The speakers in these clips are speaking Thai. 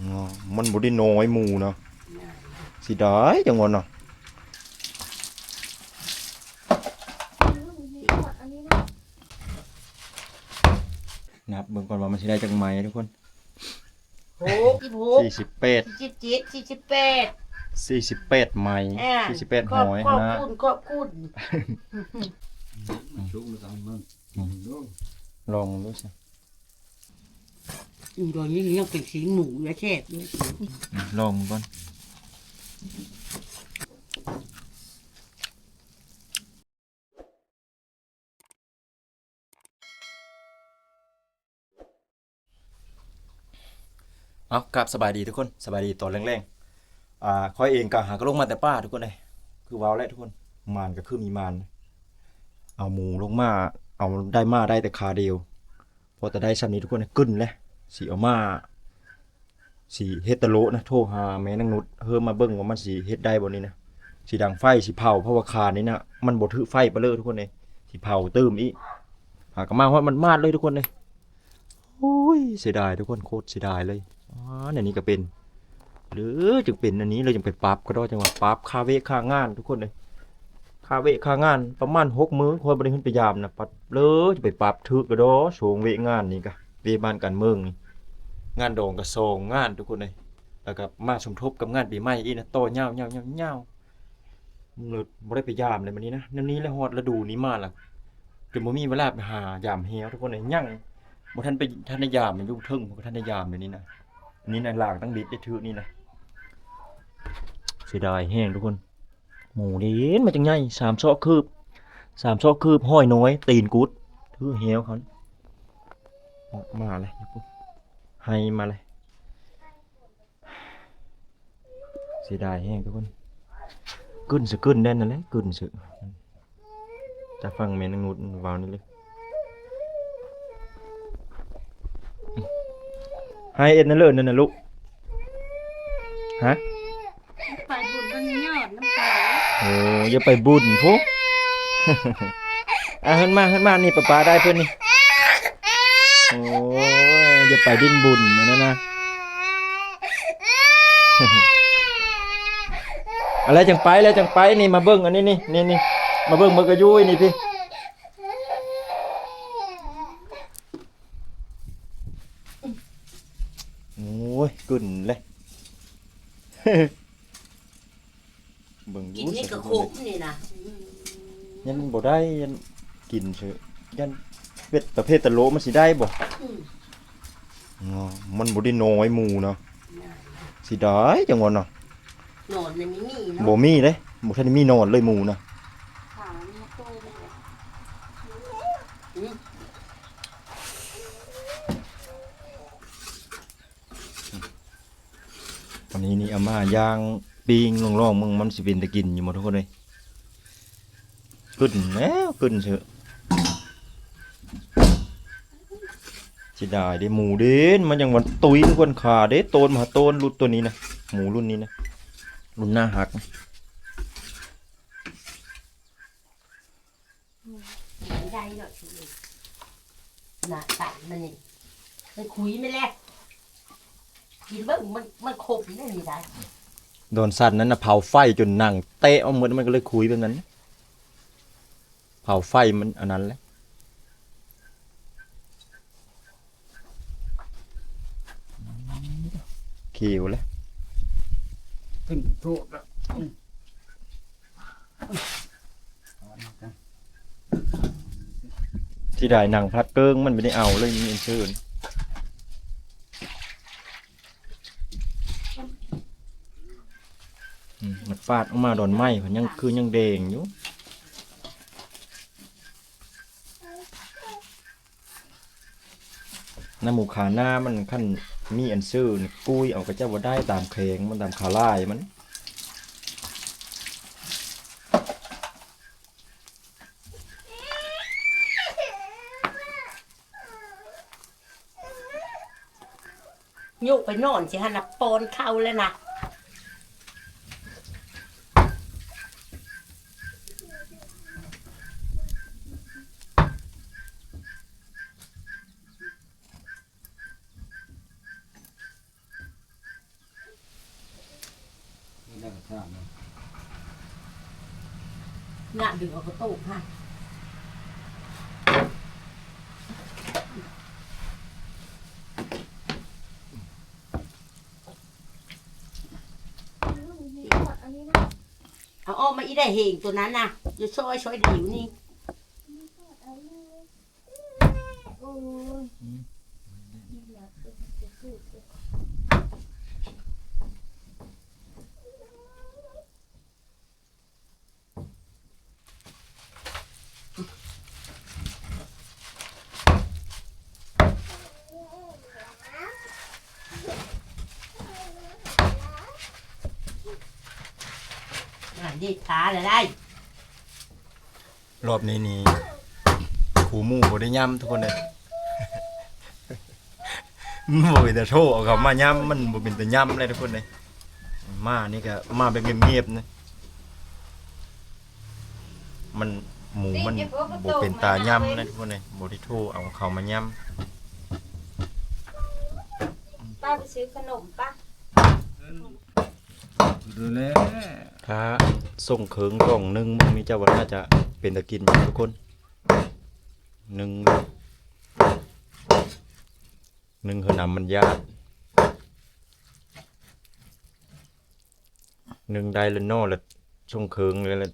อ๋อมันบ่ได้น้อยหมู่เนาะสิได้จังว่าเนาะนับเบิ่งก่อนว่ามันสิได้จักไหมทุกคนหกสิบหก48สี่สิบเจ็ดสี่สิบแปด48ไหมอ่า48ขหอบอยขอบนะคุณขอบคุณชุกแล้วกันมึงลองดูสิ อืมตอนนี้ยังเป็นสีหมูและแซ่บด้วยลองก่อนเอากลับสบายดีทุกคนสบายดีตอนแรงๆอ่าคอยเองก็หากระลงมาแต่ป้าทุกคนเลยคือว้าวแล้วทุกคนมานก็คือมีมาน เอาหมูลงมา เอาได้มาได้แต่ขาเดียวพอแต่ได้ซ้ำนี้ทุกคนเลยกึ้นเลย สีเอามาสีเฮตโลนะโทรหาแม่นางนุชเฮิมมาเบิ่งว่ามันสิเฮ็ดได้บ่นี่นะสิดังไฟสิเผาเพราะว่าคานี่นะมันบ่ถือไฟไปเลยทุกคนเลยสิเผาตื้มอีกหากมาว่ามันมาดเลยทุกคนเลยโอ้ยเสียดายทุกคนโคตรเสียดายเลยอ๋อเนี่ยนี้ก็เป็น หรือจึงเป็นอันนี้เลยจึงไปปรับก็ได้จังว่าปรับคาเวค่างานทุกคนเลยคาเวค่างานประมาณ6มื้อคนบ่ได้ขึ้นไปยามนะปัดเลยจะไปปรับถึกก็ดอโชงเวงานนี่ก็ เวบ้านการเมืองนี่งานโด่งกับโซงงานทุกคนเลยแล้วก็มาสมทบกับงานปีใหม่อีกนะโตเงาเงาเงาเงามึงเลยบ่ได้ไปยามเลยมันนี้นะนั่นนี้แล้วฮอดฤดูนี้มาและจนบ่มีเวลาไปหายามเหี่ยวทุกคนเลยยังบ่ทันไปทันได้ยามมันอยู่เทึงบ่ทันได้ยามเดี๋ยวนี้นะอันนี้นะลางตั้งดิดได้ถือนี่นะเสียดายแห้งทุกคน หมูนี่มันจังไงสามซอกคืบสามซอกคืบห้อยน้อย ตีนกุดถือเหี่ยวเขา มาเลยปุ๊บให้มาเลยเสียดายแห้งทุกคนกึ้นสึกึ้นได้นั่นแหละกึ้นสึจะฟังเมนงุดวาวนี่เลยให้เอ็ดนั่นเลยนั่นน่ะลูกฮะไปบุญมันยอดน้ำตาโอ้ยอย่าไปบุญพวกอะเฮินมาเฮินมานี่ป้าป้าได้เพื่อนนี่ โอ้ยอย่าไปดิ้นบุญนะนั่นนะ อะไรจังไปแล้วจังไปนี่มาเบิ้งอันนี้นี่นี่นี่มาเบิ้งมือกระยุ้ยนี่พี่โอ้ยกึ่นเลยเบิ่งกินดูนี่สิก็ขมนี่นะยันบ่ได้ยันกินเถอะยัน เป็ดประเภทตะโลมันสิได้บ่อืมอ๋อมันบ่ได้น้อยหมู่เนาะสิได้จังว่าเนาะนอนในนี้มีเนาะบ่มีเด้บ่ทันได้มีนอนเลยหมู่นะขาเนี่ยโตเลยอืมวันนี้นี่อาม่าย่างปิ้งล่องๆมึงมันสิเป็นตะกินอยู่หมดทุกคนเลยกึ่นแล้วกึ่นเถอะ สิได้เด้หมูเด่นมันยังวันตุยทุกคนขาเด้โตนมาโตนรุ่นตัวนี้นะหมูรุ่นนี้นะรุ่นหน้าหักได้หรอกทีนี้น่ะตัดมันนี่มันคุยไม่แลกกินบิ่งมันมันขมได้นี่ได้โดนสัตว์นั้นนะเผาไฟจนหนังเตะเอาหมดมันก็เลยคุยแบบนั้น เผาไฟมันอันนั้นแหละ เขียวเลยขึ้นโทษแล้วที่ได้หนังพลัดเกิ้งมันไม่ได้เอาเลยมีเอ็นเชิญอืมมันฟาดออกมาโดนไหมมันยังคือยังแดงอยู่น้ำหมูขาหน้ามันขั้น มีอันซื่อกุ้ยเอากระเจ้าว่าได้ตามแขงมันตามขาลายมันยุกไปนอนสิฮะนะปอนเข้าแล้วนะ ชาตินะ งานดึงเอากระตุกฮะอันนี้นะเอาออกมาอีได้เหงตัวนั้นนะอย่าช่วยช่วยดิวนี่อันนี้โอ้ยอยากจะพูด งานดีขาเลยได้รอบนี้นี่ขูหมู่บ่ได้ย่ำทุกคนเลย มันบ่เป็นแต่โทษเอาเขามาย่ำมันบ่เป็นแต่ย่ำเลยทุกคนเลยมานี่ก็มาแบบเงียบๆนะมันหมูมันบ่เป็นตาย่ำนะทุกคนเลยบ่ได้โทษเอาเขามาย่ป้าไปซื้อขนมป่ะ ดูแลำถ้าส่งเคิงกล่องหนึ่งมันมีเจ้าว่าน่าจะเป็นตะกินทุกคนหนึ่งหนึ่งคือนำมันยากหนึ่งได้ล้วนอล้วส่งเคิงเลยล้ว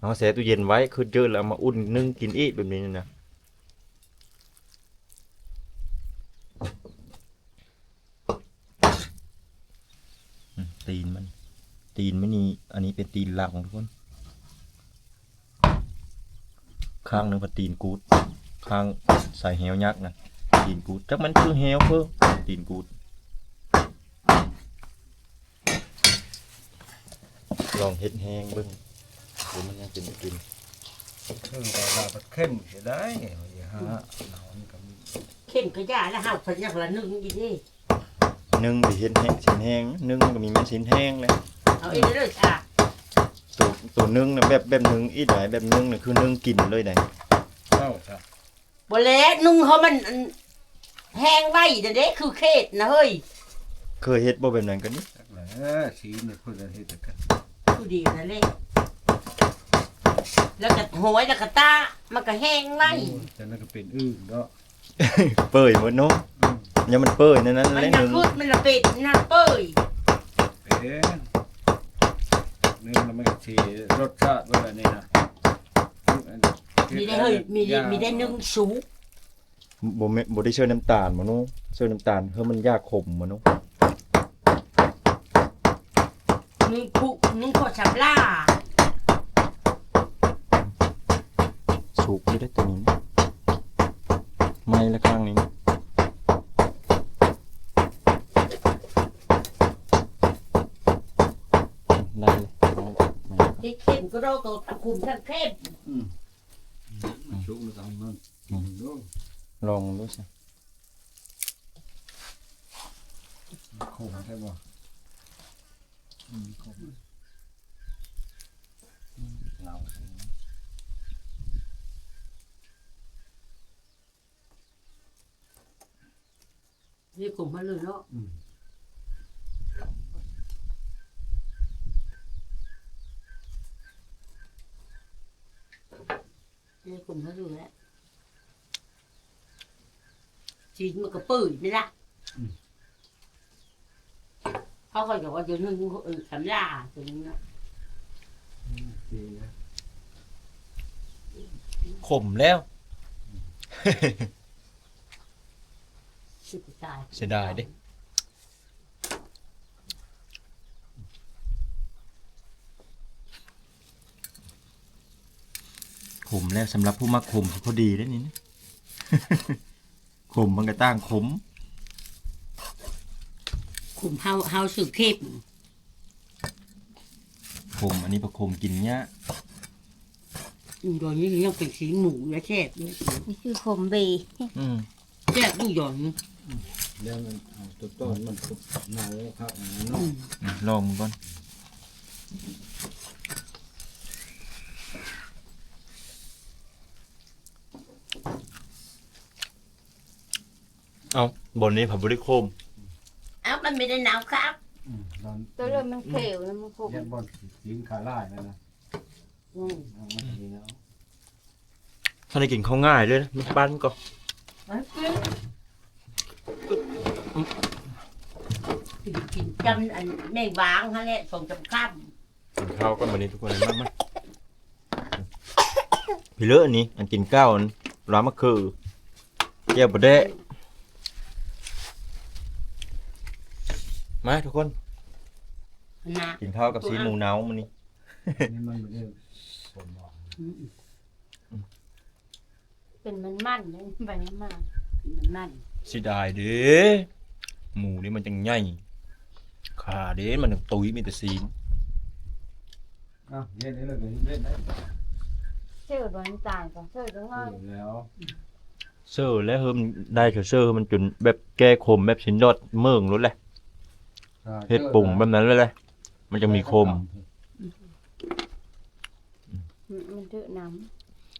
เอาแช่ตู้เย็นไว้คือเยอะแล้วมาอุ่นนึ่งกินอีกแบบนี้นะ ตีนมัน ตีนไม่นี่อันนี้เป็นตีนหลังทุกคน ข้างหนึงเป็นตีนกูด ข้างใส่แหวยักษ์นะตีนกูดจักมันคือแหวเพิ่มตีนกูด ลองเฮ็ดแห้งเบิ่งหรือมันยังเป็นกินเครื่องแต่ละประเข้มเสียได้อย่าฮะนอนกับเข้มกระยาแล้วห้าวพยักละหนึ่งอีนี่ นึ่งดิเฮ็ดแห้งสินแห้งนึ่งมันก็มีแม่นสินแห้งเลยเอาเองเลยจ้ะตัวตัวนึ่งนะแบบแบบนึ่งอีไหนแบบนึ่งน่ะคือนึ่งกินเลยไหนเจ้าจ้ะบ่แล้วนุ่งเขามันอันแห้งไว้เดี๋ยวเด้คือเขตนะเฮ้ยเคยเฮ็ดบ่แบบนั้นกันนี่จักแหละสีเนี่ยเพื่อนเฮ็ดกันคือดีนั่นเลยแล้วก็โหยแล้วก็ตามันก็แห้งไว้แต่นั่นก็เป็นอื่นเนาะ เปื่อยหมดเนาะอืม ยังมันเปื่อยนั่นนั้นมันเลยน่ะนึ่งคุดมันละเป็ดน่ะเป้ยเป็นนึ่งแล้วมันก็สีรสชาติว่าแบบนี้นะมีได้เฮ้ยมีได้มีได้นึ่งสูงบ่แม่นบ่ได้เชื่อน้ำตาลบ่เนาะเชื่อน้ำตาลเฮ้ยมันยากขมบ่เนาะนึ่งผู้นึ่งข้าวฉับล่าสุกอยู่ได้ตัวนี้ไม้ละข้างนี้ได้เลยไม้ ที่เข้มก็โรตัวตะคุมทั้งเข้มอืมชุกแล้วกันมันอืมดูลองดูสิขมใช่บ่อืมขมเรานี่กลุ่มมาเลยเนาะ อืมนี่กลุ่มมาเลยแหละจีนมันก็ปื้ยไม่ละเขาคอยบอกว่าจะนึ่งเออสำลาตรงนี้เนาะดีนะขมแล้ว สิบตายเสียดายเด้ ขมแล้วสำหรับผู้มักขมพอดีได้อนี่นะขมมันก็ตั้งขมขุมเฮาเฮาสืบเข้มขมอันนี้ประคมกินเนี้ยอืมตอนนี้ยังเป็นสีหมูและแซ่บด้วยนี่คือขมบีอืมแซ่บดูหย่อนเดี๋ยวมันเอาตัวต้นมันทุบเนาครับอืเนาะมลองมันก่อน เอาบนนี้ผับบริโคมเอ้ามันไม่ได้หนาวครับ อืมนอนตัวเริ่มมันเขียวแล้วมันขมเรียนบอลยิงขาล่ายนั่นนะอืมเอามาทีแล้วท่านได้กินข้าวง่ายเลยนะมันปั้นก็เอากินกินกินจำอันในวางฮะแหละส่งจำข้ามกินข้าวก็มานี้ทุกคนเลยมากๆพี่เลอะอันนี้ อันกินข้าวอันร้านมะคือเกี่ยวบดเดะ มาทุกคนนะกินข้าวกับซีหมูเนามันนี่นี่มันไม่ได้ผมบอกอืมเป็นมันมันเลยใบมันมากมันนั่นสิได้เด้หมูนี่มันจังใหญ่ขาเด้มันจังตุ้ยมีแต่ซีนอะเล่นนี่เลยเล่นได้เชื่อโดนตายก่อนเชื่อจังง่ายแล้วเซอร์แล้วเฮิมได้เถอะเซอร์มันจนแบบแก้คมแบบชิ้นยอดเมืองรถเลย เฮ็ดปุ่งแบบนั้นเลยเลยมันจะมีคมมันเดือดน้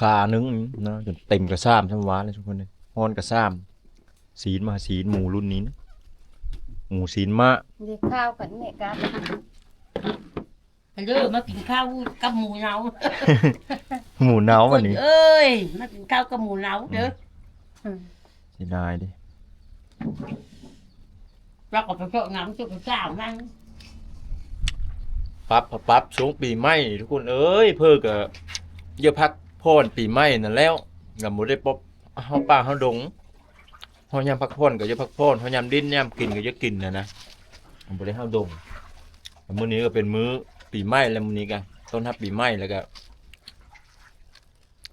ขาหนึงนะจนเต็มกระซ้ำทั้งว้าเลยทุกคนเลยฮอนกระซ้ำสีนมาสีนหมูรุ่นนี้นะหมูสีนมะำเด็กข้าวกันเนี่ยกันอันเด้อมากินข้าวกับหมูเนาหมูเนาวันนี้เอ้ยมากินข้าวกับหมูเนาเด้อเสียดายดิ เราก็ไปเจาะน้ำจุกเจ้านั่งปั๊บปั๊บช่วงปีใหม่ทุกคนเอ้ยเพิ่งก็เยอะพักพ่อนปีใหม่นั่นแล้วกับหมูได้ป๊อบเฮาป่าเฮาดงเฮายามพักพ่อนก็เยอะพักพ่อนเฮายามดิ้นยามกินก็เยอะกินนะนะบ่ได้เฮาดงแต่มื้อนี้ก็เป็นมื้อปีใหม่แล้วมื้อนี้ก็ต้นรับปีใหม่แล้วก็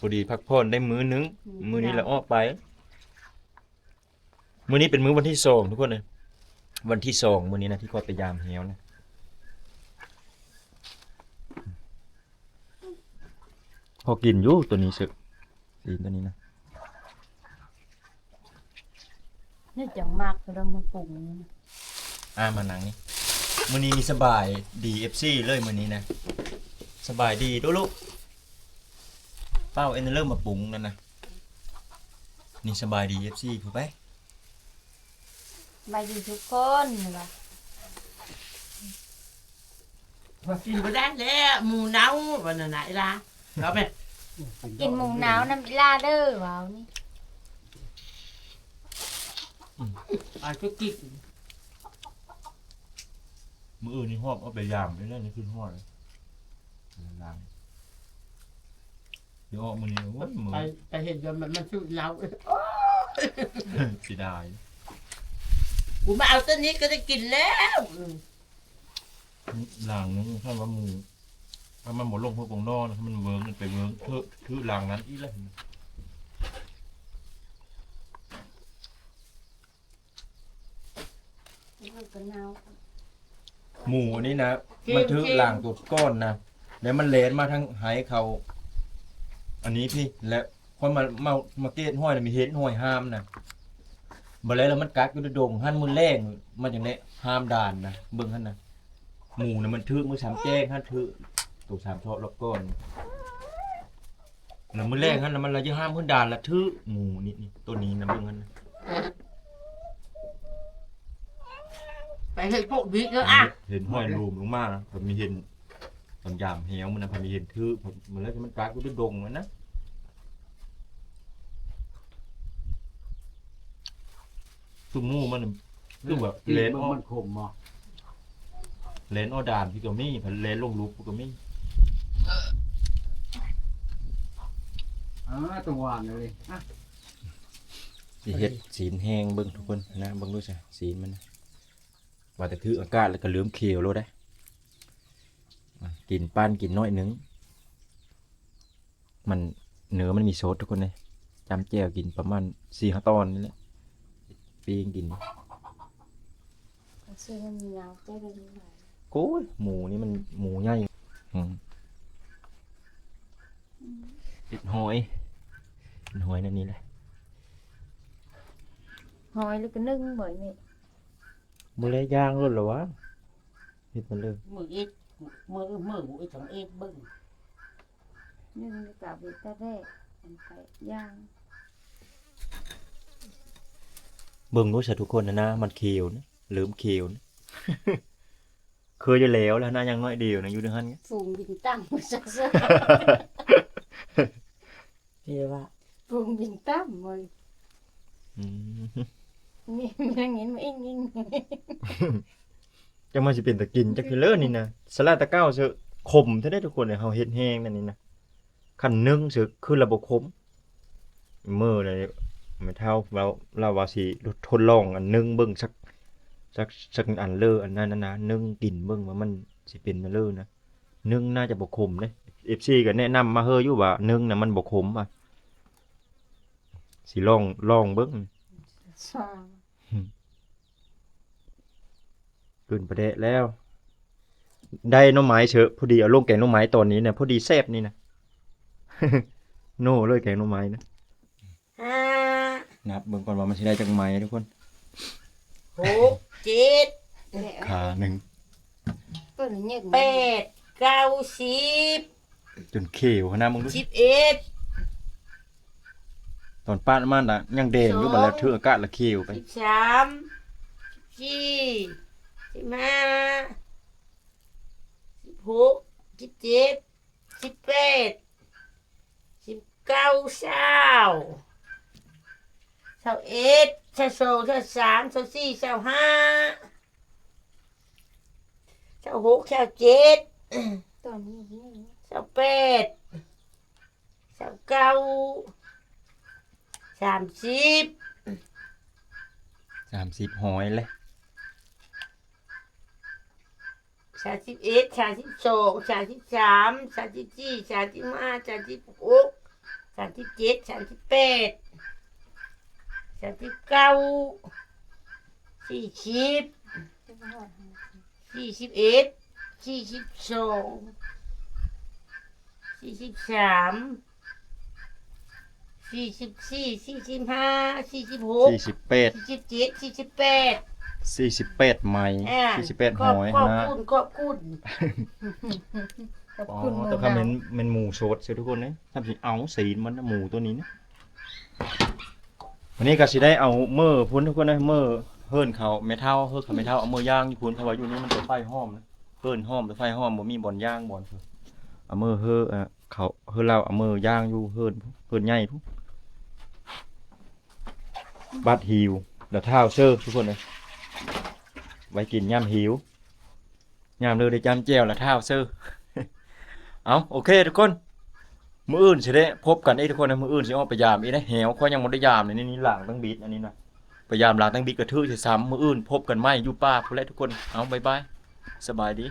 พอดีพักผ่อนได้มื้อนึงมื้อนี้เราออกไป มื้อนี้เป็นมื้อวันที่สองทุกคนเลย วันที่สองมื้อนี้นะที่คอยไปยามเหี่ยวนะพอกินอยู่ตัวนี้สึกสีตัวนี้นะนี่จังมากเรามาปรุงนี่นะอ่ามาหนังนี่มื้อนี้มีสบายดี FC เลยมื้อนี้นะ สบายดีดูลูกเป้าเอ็นเริ่มมาปรุงนั่นนะนี่สบายดี FC ถูกไป ใบดีทุกคนเหรอกินไปได้แล้วหมูเนาวันนั้นไหนล่ะเราไปกินหมูหนาวน้ำบิลาเด้อว้าวนี่อาจุกินมื้ออื่นนี่ฮอบเอาไปยามได้แล้วนี่ขึ้นฮอดเลยล้างเดี๋ยวออกมื้อนี้โอ้ยมื้อไปไปเห็นจนมันมันชุดเราสิได้ กูมาเอาต้นนี้ก็ได้กินแล้วหล้างนึงถ้าว่าหมูถ้ามันบ่ลงพวกกงนอกนะมันเวิร์กมันไปเวิร์กเถอะถือหล้างนั้นอีแล้วมันก็หนาหมูนี่นะมันถือหล่างตัวก้อนนะแล้วมันเลนมาทั้งหายเขา อันนี้พี่และคนมาเมามาเกตห้อยนะมีเห็นห้อยห้ามนะ บ่แล้วแล้วมันกัดอยู่ในดงหันมือแรงมันอย่างนี้ห้ามด่านนะเบิ่งหันนะหมูนะมันถือมือสามแจ้งหันถือตัวสามเชาะรอบก้อนแล้วมือแรงหันนะมันละจะห้ามมือด่านละถือหมูนี่นี่ตัวนี้นะเบิ่งหันนะไปเห็นพวกบิ๊กแล้วอะเห็นห้อยรูมลงมานะผมมีเห็นตอนยามเหี่ยวมันนะผมมีเห็นถือผมมันแล้วมันกัดอยู่ในดงมันนะ คือหมูมันน่ะคือแบบเลนออมันคมอะเลนออดานพี่ก็มีผันเลนลงรูปก็มีอ่าตัวหวานเลยอะสิเฮ็ดสีนแห้งเบิ่งทุกคนนะเบิ่งดูจ้ะสีนมันนะว่าแต่ถืออากาศแล้วก็ลืมเคียวแล้วได้อะกินป้านกินน้อยหนึง มันเนื้อมันมีโซดทุกคนเลยจำแจ่วกินประมาณสี่ห้าตอนนี่แหละ ปีงกินก็ซื้อมันมีหนาวใจได้ดีหน่อยโอ้ยหมูนี่มันหมูใหญ่อืมติดหอยติดหอยนั่นนี่แหละหอยแล้วก็นึ่งบ่อยนี่บ่เลยย่างรถเหรอวะเฮ็ดมันเลย มือเอ็ดมือมือไอ้สองเอ็ดเบิ้งนึ่งแล้วกับเบต้าแรกมันไปย่าง เบิ่งรู้ซะทุกคนนะนะมันเคียวนะลืมเคียวนะเคยจะแล้วแล้วนะยังน้อยเดียวนะอยู่ในหันฝูงบินตั้มซักเสื้อเดี๋ยวว่าฝูงบินตั้มเลยอืมมีมีนั่งเห็นมาอิงอิงจังมาสิเป็นตะกินจักคือเลิศนี่นะสลาตะเก้าเสือขมแท้ได้ทุกคนเนี่ยเฮาเฮ็ดแห้งนั่นนี่นะคันนึ่งเสือคือระบบขมมื้อเลย ไม่เท่าเราเราว่าสิทดลองอันนึ่งเบิ่งสักสักสักอันเลออันนั้นนะนะนึ่งกินเบิ่งว่ามันสิเป็นเลอนะนึ่งน่าจะบ่ขมเด้ FC ก็แนะนำมาเฮออยู่ว่านึ่งน่ะมันบ่ขมอะสิลองลองเบิ่งสามขึ้นประเดะแล้ว ได้หน้องไม้เชอะพอดีเอาลงแกงหน้องไม้ตอนนี้เนี่ยพอดีแซ่บนี่นะโน่เลยแกงหน้องไม้นะห้า นับเบิ่งก่อนว่ามันสิได้จังไม้ทุกคนหกเจ็ดขาหนึ่งเปิดเงียบแปดเก้าสิบจนเขียวขนาดมึงดูสิบเอ็ดตอนป้าดมันน่ะยังแดงอยู่บัดแล้วถืออากาศละเขียวไปสิบสามสิบสี่สิบห้าสิบหกสิบเจ็ดสิบแปดสิบเก้าเศร้า เศร้าเอ็ดเศร้าสองเศร้าสามเศร้าสี่เศร้าห้าเศร้าหกเศร้าเจ็ดตอนนี้นี่เศร้าแปดเศร้าเก้าสามสิบสามสิบหอยเลยสามสิบเอ็ดสามสิบสองสามสิบสามสามสิบสี่สามสิบห้าสามสิบหกสามสิบเจ็ดสามสิบแปด สามสิบเก้าสี่สิบจะมาหอดสี่สิบเอ็ดสี่สิบสองสี่สิบสามสี่สิบสี่สี่สิบห้าสี่สิบหกสี่สิบแปดสี่สิบเจ็ดสี่สิบแปดสี่สิบแปดไม้อ่าสี่สิบแปดขหอบอยขอบนะคุณขอบคุณขอบอ๋อคุณหมูตัวคำเป็นดำเป็นหมูสดเสียทุกคนเนี่ยทำสิเอาสีมันนะหมูตัวนี้นะ วันนี้ก็สิได้เอาเมื่อพุ่นทุกคนนะเมื่อเฮิร์นเขาไม่เท่าเฮิร์นเขาไม่เท่าเอาเมื่อย่างอยู่พุ่นเพราะว่าอยู่นี่มันจะไฟห้อมนะเฮิร์นห้อมแต่ไฟห้อมบ่มีบ่อนย่างบ่อนเพิ่นเอามือเฮิร์เอ่อเขาเฮิร์นเราเอาเมื่อย่างอยู่เฮิร์นเฮิร์นใหญ่พุ่นบัดหิวเดี๋ยวเท้าเชอร์ทุกคนเลยไว้กินย่ำหิวยามเลยได้จำแจ่วแล้วเท้าเชอร์ เอาโอเคทุกคน มื่ออื่นสิได้พบกันไอ้ทุกคนนะมืออื่นสิออกไปยามอีนะแหวข้อยยังบ่ได้ยามเลยนี่นี่หลังตั้งบิดอันนี้นะพยายามหลังตั้งบิดกระทือสิซ้ำมืออื่นพบกันไหมอยู่ป่าพุ่นแหละทุกคนเอาบ๊ายบายสบายดี